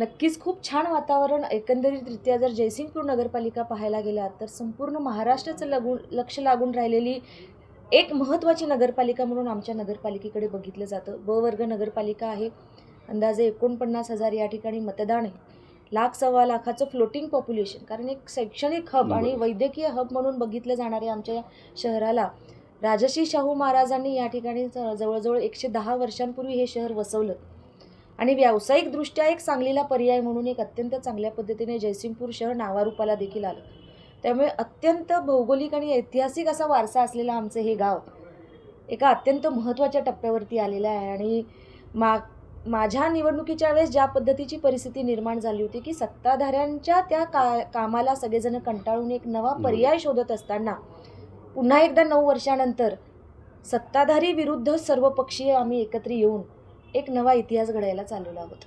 नक्कीच खूप छान वातावरण एकंदरीतरित्या जर जयसिंगपूर नगरपालिका पाहायला गेलात तर संपूर्ण महाराष्ट्राचं लगून लक्ष लागून राहिलेली एक महत्त्वाची नगरपालिका म्हणून आमच्या नगरपालिकेकडे बघितलं जातं. ब वर्ग नगरपालिका आहे. अंदाजे एकोणपन्नास हजार या ठिकाणी मतदान आहे. लाख सव्वा लाखाचं फ्लोटिंग पॉप्युलेशन कारण एक शैक्षणिक हब आणि वैद्यकीय हब म्हणून बघितलं जाणारे आमच्या शहराला राजश्री शाहू महाराजांनी या ठिकाणी जवळजवळ एकशे दहा वर्षांपूर्वी हे शहर वसवलं. आणि व्यावसायिकदृष्ट्या एक सांगलीला पर्याय म्हणून एक अत्यंत चांगल्या पद्धतीने जयसिंगपूर शहर नावारूपाला देखील आलं. त्यामुळे अत्यंत भौगोलिक आणि ऐतिहासिक असा वारसा असलेलं आमचं हे गाव एका अत्यंत महत्त्वाच्या टप्प्यावरती आलेलं आहे. आणि मा माझ्या निवडणुकीच्या वेळेस ज्या पद्धतीची परिस्थिती निर्माण झाली होती की सत्ताधाऱ्यांच्या त्या का कामाला सगळेजण कंटाळून एक नवा पर्याय शोधत असताना पुन्हा एकदा नऊ वर्षानंतर सत्ताधारी विरुद्ध सर्वपक्षीय आम्ही एकत्र येऊन एक नवा इतिहास घडायला चालवला आहोत